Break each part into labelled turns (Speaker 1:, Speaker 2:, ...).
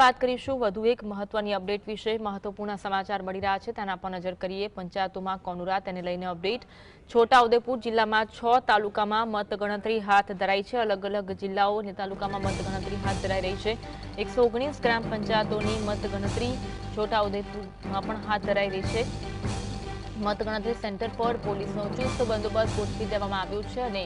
Speaker 1: વાત કરીશું. વધુ એક મહત્વની અપડેટ વિશે મહત્વપૂર્ણ સમાચાર મળી રહ્યા છે. તેના પર નજર કરીએ. પંચાયતોમાં કોનુરા તેને લઈને અપડેટ. છોટાઉદેપુર જિલ્લામાં છ તાલુકામાં મતગણતરી હાથ ધરાઈ છે. અલગ અલગ જિલ્લાઓ અને તાલુકામાં મતગણતરી હાથ ધરાઈ રહી છે. એકસો ઓગણીસ ગ્રામ પંચાયતોની મતગણતરી છોટાઉદેપુરમાં પણ હાથ ધરાઈ રહી છે. મતગણતરી સેન્ટર પર પોલીસનો ચુસ્ત બંદોબસ્ત ગોઠવી દેવામાં આવ્યો છે અને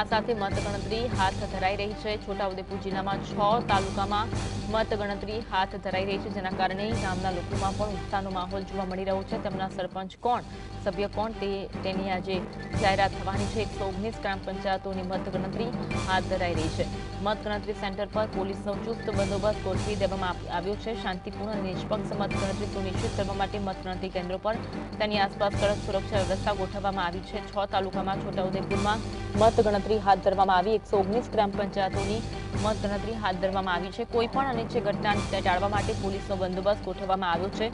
Speaker 1: આ સાથે મતગણતરી હાથ ધરાઈ રહી છે. છોટાઉદેપુર જિલ્લામાં છ તાલુકામાં મતગણતરી હાથ ધરાઈ રહી છે, જેના કારણે ગામના લોકોમાં પણ ઉત્સાહનો માહોલ જોવા મળી રહ્યો છે. તેમના સરપંચ કોણ, સભ્ય કોણ તે તેની આજે જાહેરાત થવાની છે. એકસો ઓગણીસ ગ્રામ પંચાયતોની મતગણતરી હાથ ધરાઈ રહી છે. મતગણતરી સેન્ટર પર પોલીસનો ચુસ્ત બંદોબસ્ત ગોઠવી દેવામાં આવ્યો છે. શાંતિપૂર્ણ અને નિષ્પક્ષ મતગણતરી સુનિશ્ચિત કરવા માટે મતગણતરી કેન્દ્રો પર તેની આસપાસ કડક સુરક્ષા વ્યવસ્થા ગોઠવવામાં આવી છે. છ તાલુકામાં છોટાઉદેપુરમાં મતગણતરી હાથ ધરવામાં આવી. એકસો ઓગણીસ ગ્રામ પંચાયતોની મતગણતરી હાથ ધરવામાં આવી છે. કોઈ પણ અનિચ્છનીય ઘટના ટાળવા માટે પોલીસનો બંદોબસ્ત ગોઠવવામાં આવ્યો છે.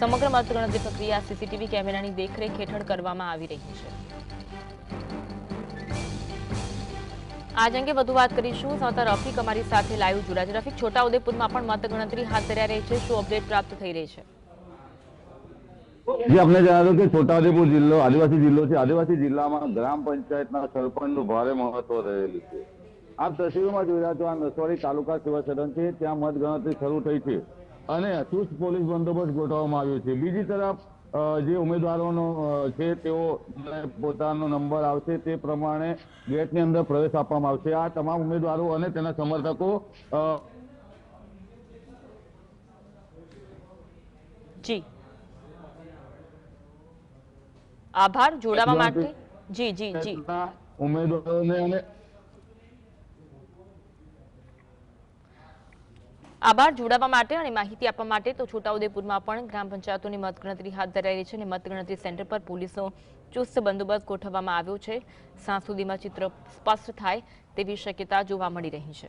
Speaker 1: સમગ્ર મતગણતરી પ્રક્રિયા સીસીટીવી કેમેરાની દેખરેખ હેઠળ કરવામાં આવી રહી છે. આજ અંગે વધુ વાત કરીશું. સંવાદદાતા રફીક અમારી સાથે લાઈવ જોડાય છે. રફીક, છોટાઉદેપુરમાં પણ મતગણતરી હાથ ધરાઈ રહી છે. શું અપડેટ પ્રાપ્ત થઈ રહી છે?
Speaker 2: જે આપણે જણાવ્યું કે છોટાઉદેપુર જિલ્લો, આદિવાસી જિલ્લો છે. આદિવાસી જિલ્લામાં ગ્રામ પંચાયતના સરપંચનું ભારે મહત્વ રહેલું છે. આપ તસવીરોમાં જોઈ રહ્યા છો, આ નસવાડી તાલુકા સેવા સદન છે. ત્યાં મતગણતરી શરૂ થઈ છે અને ચુસ્ત પોલીસ બંદોબસ્ત ગોઠવવામાં આવ્યો છે. બીજી તરફ જે ઉમેદવારોનો છે, તેઓ પોતાનો નંબર આવશે તે પ્રમાણે ગેટની અંદર પ્રવેશ આપવામાં આવશે. આ તમામ ઉમેદવારો અને તેના સમર્થકો
Speaker 1: જી. આભાર જોડાવા માટે. જી જી જી.
Speaker 2: ઉમેદવારોને અને
Speaker 1: આભાર જોડાવા માટે અને માહિતી આપવા માટે તો છોટાઉદેપુરમાં પણ ગ્રામ પંચાયતોની મતગણતરી હાથ ધરાઈ રહી છે અને મતગણતરી સેન્ટર પર પોલીસનો ચુસ્ત બંદોબસ્ત ગોઠવવામાં આવ્યો છે. સાંજ સુધીમાં ચિત્ર સ્પષ્ટ થાય તેવી શક્યતા જોવા મળી રહી છે.